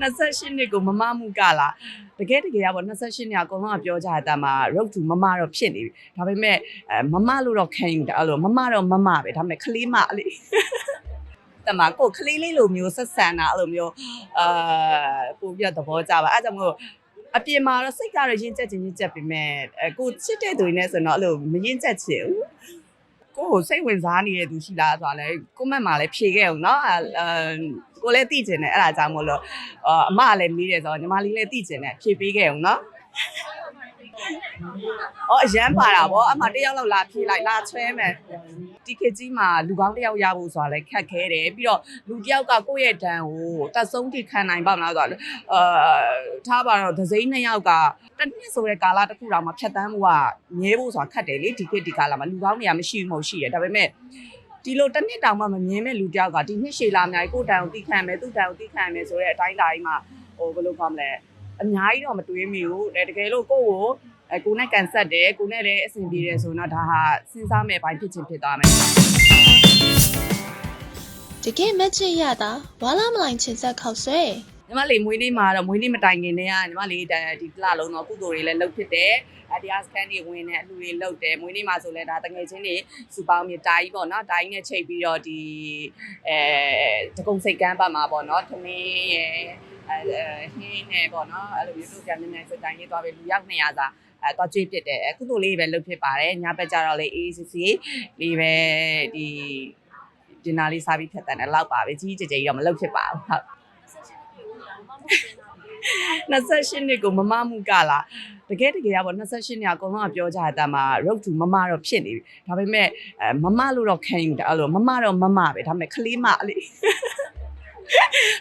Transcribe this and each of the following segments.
28နှစ်ကိုမမမှုကလားတကယ်တကယ်ကပေါ့28နှစ်အကုန်လုံးကပြောကြတဲ့အတမ်းမှာ road to မမတော့ဖြစ်နေပြီဒါပေမဲ့အဲမမလို့တော့ခံယူတာအဲ့လိုမမတော့မမပဲဒါပေမဲ့ကလေးမလေး တမကိုကလေးလေးလိုမျိုးဆက်ဆံတာအဲ့လိုမျိုးအာပို့ပြသဘောကျပါအဲ့ဒါကြောင့်မို့အပြင်မှာတော့စိတ်ကတော့ရင်းချက်ချင်းရင်းချက်ပြီမဲ့အဲကိုချစ်တဲ့သူတွေနဲ့ဆိုတော့အဲ့လိုမရင်းချက်ချင်ဘူးကိုကိုစိတ်ဝင်စားနေတဲ့သူရှိလားဆိုတာလဲကိုမက်မှာလည်းဖြေခဲ့အောင်เนาะအဲ ကိုလည်းသိကျင်တယ်အဲ့ဒါကြောင့်မို့လို့အမလည်းမေးတယ်ဆိုတော့ညီမလေးလည်းသိကျင်တယ်ဖြေပေးခဲ့အောင်နော်။အော်အရန်ပါတာဗောအမတယောက်လောက်လာဖြေးလိုက်လာချွဲမယ်။တီကက်ကြီးမှာလူပေါင်းတယောက်ရဖို့ဆိုတာလဲခက်ခဲတယ်ပြီးတော့လူတယောက်ကကိုယ့်ရဲ့ဒဏ်ကိုတတ်ဆုံးထိခံနိုင်ပါမလားဆိုတော့အာထားပါတော့ဒစိမ့်နှစ်ယောက်ကတစ်နှစ်ဆိုတဲ့ကာလတစ်ခုတောင်မှဖြတ်တန်းမှုကငဲဖို့ဆိုတာခက်တယ်လေဒီကက်ဒီကာလမှာလူပေါင်းနေရာမရှိဘူးမဟုတ်ရှိတယ်ဒါပေမဲ့ ဒီလိုတစ်နှစ်တောင်မှမမြင်မဲ့လူတစ်ယောက်ကဒီနှစ်ရှည်လာအများကြီးကိုယ်တန်ကိုတိခံမယ်သူ့တန်ကိုတိခံမယ်ဆိုတဲ့အတိုင်းတိုင်းမှာဟိုဘယ်လိုခေါ်မလဲအများကြီးတော့မတွေးမိဘူးတကယ်လို့ကိုယ့်ကိုအဲကိုနဲ့ကန်ဆက်တယ်ကိုနဲ့လည်းအဆင်ပြေတယ်ဆိုတော့ဒါဟာစဉ်းစားမဲ့ဘိုင်းဖြစ်ချင်းဖြစ်သွားမယ်တကယ်မက်ချစ်ရတာဝါလာမလိုင်ချင်ဆက်ခောက်ဆွဲ ညီမလေးမွေးနေ့မှာတော့မွေးနေ့မတိုင်ခင်တည်းကညီမလေးဒီကလလုံးတော့ကုသိုလ်တွေလည်းလုပ်ဖြစ်တယ်အတရားစကန်တွေဝင်တယ်အလှူတွေလုပ်တယ်မွေးနေ့မှာဆိုလဲဒါတငယ်ချင်းတွေစူပေါင်းမြေတာကြီးပေါ့နော်တာကြီးနဲ့ချိန်ပြီးတော့ဒီအဲတကုံစိတ်ကမ်းပတ်မှာပေါ့နော်သမင်းရယ်အဲဟင်းနဲ့ပေါ့နော်အဲ့လိုမျိုးတို့ကြမ်းနေစတိုင်းလေးသွားပြီးလူရောက်200စာအဲတော့ကြွေးပြစ်တယ်အခုတို့လေးပဲလုပ်ဖြစ်ပါတယ်ညဘက်ကျတော့လေ ACC လေးပဲဒီဒီနာလေးစားပြီးဖြတ်တန်းတယ်လောက်ပါပဲကြီးကြကြကြီးတော့မလုပ်ဖြစ်ပါဘူးဟုတ် 28နှစ်ကိုမမမှုကလားတကယ်တကယ်ကပေါ့28နှစ်အကုန်လုံးကပြောကြတဲ့အတမ်းမှာ road to မမတော့ဖြစ်နေပြီဒါပေမဲ့အဲမမလို့တော့ခံယူတာအဲ့လိုမမတော့မမပဲဒါပေမဲ့ကလေးမလေး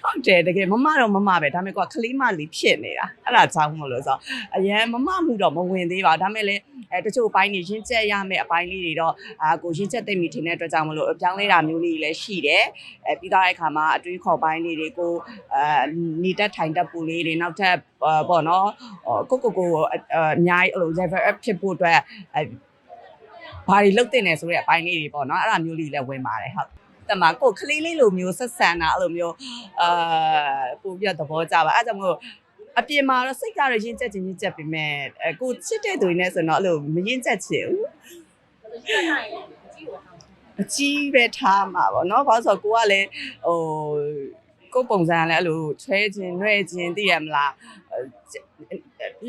ဟုတ်တယ်တကယ်မမတော့မမပဲဒါပေမဲ့ကိုကကလေးမလေးဖြစ်နေတာအဲ့ဒါကြောင့်မလို့ဆိုတော့အရန်မမမှုတော့မဝင်သေးပါဘူးဒါပေမဲ့လည်းအဲတချို့အပိုင်းတွေရင်းချက်ရမယ့်အပိုင်းလေးတွေတော့အာကိုရင်းချက်သိမ့်မိထင်တဲ့အတွက်ကြောင့်မလို့ပြောင်းလဲတာမျိုးလေးတွေလည်းရှိတယ်အဲပြီးသားတဲ့အခါမှာအတွေးခေါ်ပိုင်းလေးတွေကိုအာနေတက်ထိုင်တက်ပူလေးတွေနောက်ထပ်အာပေါ့နော်ဟိုကိုကိုကိုအအများကြီးအဲ့လို level up ဖြစ်ဖို့အတွက်အဲဘာတွေလုပ်တင်နေဆိုတဲ့အပိုင်းလေးတွေပေါ့နော်အဲ့ဒါမျိုးလေးလည်းဝင်ပါတယ်ဟုတ် တမကိုကလေးလေးလိုမျိုးဆက်ဆံတာအဲ့လိုမျိုးအာပို့ပြသဘောကျပါအဲ့ဒါကြောင့်မို့အပြင်မှာတော့စိတ်ကတော့ရင်းချက်ချင်းရင်းချက်ပြီမဲ့အဲကိုချစ်တဲ့သူတွေနဲ့ဆိုတော့အဲ့လိုမရင်းချက်ချင်ဘူးအကြီးပဲထားမှာပေါ့နော်ဘာလို့ဆိုတော့ကိုကလည်းဟိုကိုယ်ပုံစံကလည်းအဲ့လိုချွဲခြင်းနှဲ့ခြင်းသိရမလား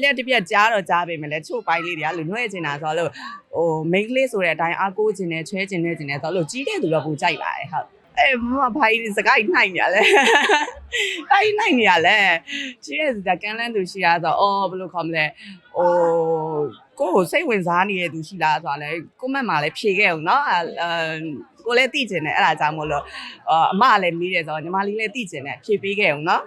လက်တစ်ပြက်ကြားတော့ကြားပေမဲ့လည်းချို့ပိုင်းလေးတွေကအဲ့လိုနှဲ့ခြင်းတာဆိုတော့ဟို main ကလေးဆိုတဲ့အတိုင်းအားကိုးခြင်းနဲ့ချွဲခြင်းနဲ့ခြင်းနဲ့ဆိုတော့အဲ့လိုကြီးတဲ့သူတော့ပူကြိုက်ပါတယ်ဟုတ်အဲမမဖိုင်စကိုက်နိုင်ရလဲတိုင်းနိုင်ရလဲကြီးတဲ့သူကကန်းလန်းသူရှိတာဆိုတော့အော်ဘယ်လိုခေါ်မလဲဟိုကိုယ်ကိုစိတ်ဝင်စားနေတဲ့သူရှိလားဆိုတာလဲကိုမက်မှာလည်းဖြေခဲ့အောင်เนาะအဲကိုလည်းသိကျင်တယ်အဲ့ဒါကြောင့်မို့လို့အမကလည်းမေးတယ်ဆိုတော့ညီမလေးလည်းသိကျင်တယ်ဖြေပေးခဲ့အောင်เนาะ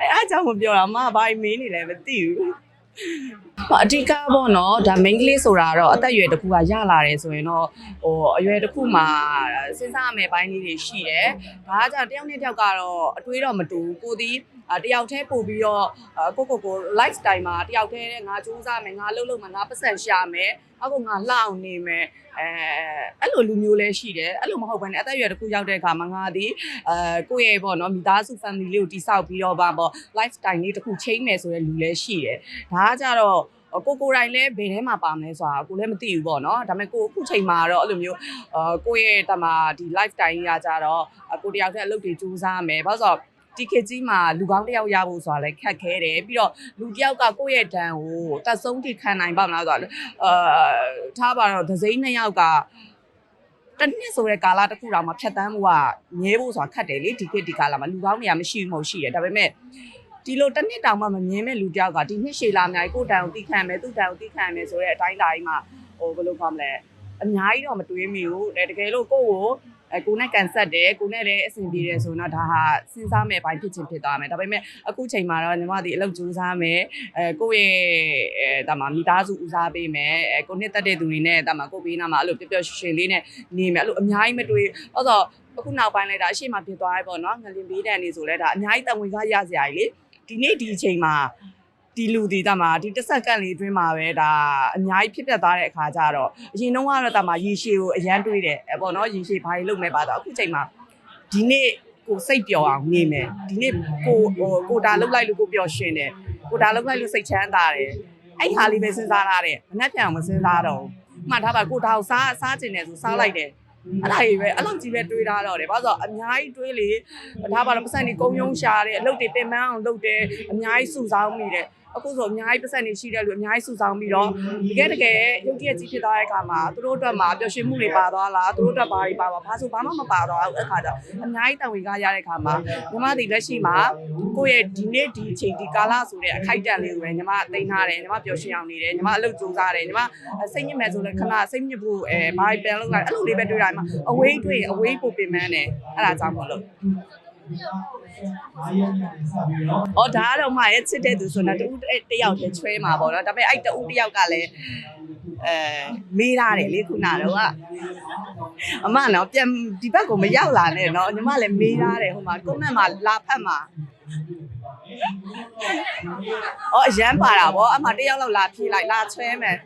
အဲအားကြောင့်မပြောတာအမကဘာမေးနေလဲမသိဘူးဟောအဓိကပေါ့နော်ဒါ main ကလေးဆိုတာတော့အသက်အရွယ်တစ်ခုကရလာတယ်ဆိုရင်တော့ဟိုအရွယ်တစ်ခုမှာစဉ်းစားရမယ့်ဘိုင်းလေးတွေရှိတယ်။ဒါကကြောင့်တယောက်နဲ့တယောက်ကတော့အတွေးတော့မတူဘူးကိုသည် တယောက်တည်းပို့ပြီးတော့ကိုကိုကို life style မှာတယောက်တည်းငါစူးစမ်းမယ်ငါလှုပ်လှုပ်မယ်ငါပတ်စံရှာမယ်အခုငါလှအောင်နေမယ်အဲအဲ့လိုလူမျိုးလည်းရှိတယ်အဲ့လိုမဟုတ်ဘဲနဲ့အသက်အရွယ်တစ်ခုရောက်တဲ့အခါမှာငါသည်အဲကိုယ့်ရဲ့ပေါ့နော်မိသားစု family လေးကိုတိဆောက်ပြီးတော့ပါပေါ့ life style လေးတစ်ခု change မယ်ဆိုတဲ့လူလည်းရှိတယ်ဒါကကြတော့ကိုကိုတိုင်းလည်းဘယ်ထဲမှာပါမလဲဆိုတာကိုလည်းမသိဘူးပေါ့နော်ဒါပေမဲ့ကိုအခုချိန်မှာတော့အဲ့လိုမျိုးအာကိုရဲ့တမဒီ life style ကြီးကကြတော့ကိုတယောက်တည်းအလုပ်တွေစူးစမ်းမယ်ဘာလို့ဆိုတော့ဒီခေ တ်ကြီးမှာလူကောင်းတစ်ယောက်ရဖို့ဆိုတာလည်းခက်ခဲတယ်ပြီးတော့လူတစ်ယောက်ကကိုယ့်ရဲ့ဒဏ်ကိုတက်ဆုံးထိခံနိုင်ပါမလားဆိုတာအာထားပါတော့ဒဇိမ့်နှစ်ယောက်ကတစ်နှစ်ဆိုတဲ့ကာလတစ်ခုတောင်မှဖြတ်တန်းမှုကငဲဖို့ဆိုတာခက်တယ်လေဒီခေတ်ဒီကာလမှာလူကောင်းတွေကမရှိဘူးမဟုတ်ရှိတယ်ဒါပေမဲ့ဒီလိုတစ်နှစ်တောင်မှမမြင်မဲ့လူတယောက်ကဒီနှစ်ရှည်လာအများကြီးကိုယ်တန်ကိုတိခံမယ်သူ့တန်ကိုတိခံမယ်ဆိုတဲ့အတိုင်းတိုင်းမှာဟိုဘယ်လိုခေါ်မလဲ အများကြီးတော့မတွေးမိဘူးတကယ်လို့ကိုယ့်ကိုအဲကိုနဲ့ကန်ဆက်တယ်ကိုနဲ့လည်းအဆင်ပြေတယ်ဆိုတော့ဒါဟာစဉ်းစားမဲ့ဘိုင်းဖြစ်ချင်းဖြစ်သွားမယ်ဒါပေမဲ့အခုချိန်မှာတော့ညီမတို့အလုပ်ကြိုးစားမယ်အဲကိုယ့်ရဲ့အဲဒါမှမိသားစုဦးစားပေးမယ်အဲကိုနှစ်သက်တဲ့သူတွေနဲ့ဒါမှကိုယ်ဘေးနားမှာအဲ့လိုပျော်ပျော်ရွှင်ရွှင်လေးနဲ့နေမယ်အဲ့လိုအများကြီးမတွေးအဲ့တော့အခုနောက်ပိုင်းလိုက်တာအရှိမဖြစ်သွားပြီပေါ့နော်ငလင်ဘေးတန်နေဆိုလဲဒါအများကြီးတံဝင်စားရစရာကြီးလေဒီနေ့ဒီအချိန်မှာ ဒီလူဒီတမှာဒီတစ်ဆက်ကန့်လေးအတွင်းမှာပဲဒါအများကြီးဖြစ်ပျက်သွားတဲ့အခါကျတော့အရင်တော့ကတော့တမှာရေရှည်ကိုအရန်တွေးတယ်အဲပေါ့နော်ရေရှည်ဘာကြီးလုပ်မယ်ပါတော့အခုချိန်မှာဒီနေ့ကိုကိုစိတ်ပျော်အောင်နေမယ်ဒီနေ့ကိုဟိုကိုတာလှုပ်လိုက်လို့ကိုပျော်ရွှင်တယ်ကိုတာလှုပ်လိုက်လို့စိတ်ချမ်းသာတယ်အဲ့ဟာလေးပဲစဉ်းစားထားတယ်မနှက်ပြန်မစဉ်းစားတော့ဘူးမှတ်ထားပါကိုတာကိုစားစားကျင်တယ်ဆိုစားလိုက်တယ်အဲ့ဒါကြီးပဲအဲ့လောက်ကြီးပဲတွေးထားတော့တယ်ဘာလို့ဆိုတော့အများကြီးတွေးလေဒါပါတော့ပတ်စံနေကုံယုံရှာတယ်အလုပ်တွေပင်ပန်းအောင်လုပ်တယ်အများကြီးစုဆောင်းမိတယ် အခုဆိုအများကြီးပတ်စံနေရှိတဲ့လူအများကြီးစုဆောင်းပြီးတော့တကယ်တကယ်ရုပ်တရက်ကြီးဖြစ်သွားတဲ့အခါမှာသူတို့အတွက်မှာပျော်ရွှင်မှုတွေပါသွားလားသူတို့အတွက်ဘာတွေပါပါဘာဆိုဘာမှမပါတော့ဘူးအခါကျအများကြီးတန်ဝင်ကားရတဲ့အခါမှာညီမဒီလက်ရှိမှာကိုယ့်ရဲ့ဒီနေ့ဒီအချိန်ဒီကာလဆိုတဲ့အခိုက်အတန့်လေးကိုပဲညီမသိမ်းထားတယ်ညီမပျော်ရွှင်အောင်နေတယ်ညီမအလုပ်ကြိုးစားတယ်ညီမစိတ်ညစ်မဲ့ဆိုလည်းခဏစိတ်ညစ်ဖို့အဲဘာပြန်လုပ်လိုက်အဲ့လိုလေးပဲတွေ့တာညီမအဝေးတွေ့ရင်အဝေးပို့ပင်ပန်းတယ်အဲ့ဒါကြောင့်မလို့။ အော်ဒါကတော့မှရဲ့ချစ်တဲ့သူဆိုတော့တူတယောက်တည်းချွဲမှာပေါ့နော်။ဒါပေမဲ့အဲ့တူတယောက်ကလည်းအဲမေးထားတယ်လေခုနတော့ကအမနော်ပြန်ဒီဘက်ကိုမရောက်လာနဲ့နော်ညီမလည်းမေးထားတယ်ဟိုမှာကွန်မန့်မှာလာဖတ်မှာအော်အရန်ပါတာဗောအမတယောက်လောက်လာဖြေလိုက်လာချွဲမယ်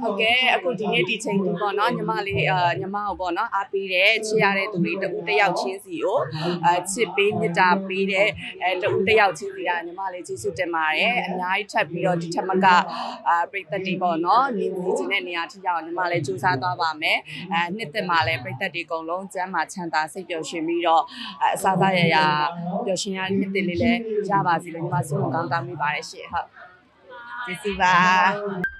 ဟုတ်ကဲ့အခုဒီနေ့ဒီချိန်ဒီပေါ့နော်ညီမလေးအာညီမကိုပေါ့နော်အားပေးတယ်ချစ်ရတဲ့သူတွေတူတယောက်ချင်းစီကိုအဲချစ်ပေးမြတ်တာပေးတဲ့အဲတူတယောက်ချင်းစီကညီမလေးကျေးဇူးတင်ပါတယ်အများကြီးထပ်ပြီးတော့ဒီထက်မကအာပြိတ္တတီပေါ့နော်နေနေခြင်းတဲ့နေရာထိရောက်ညီမလေးစူးစမ်းသွားပါမယ်အဲနှစ်သက်မှာလည်းပြိတ္တတီအကုန်လုံးကျမ်းမာချမ်းသာစိတ်ပျော်ရွှင်ပြီးတော့အဲအစားသားရရပျော်ရွှင်ရတဲ့နှစ်သက်လေးလည်းရပါစေလို့ညီမဆုမကောင်းတောင်းမိပါတယ်ရှင့်ဟုတ်ကျေးဇူးပါ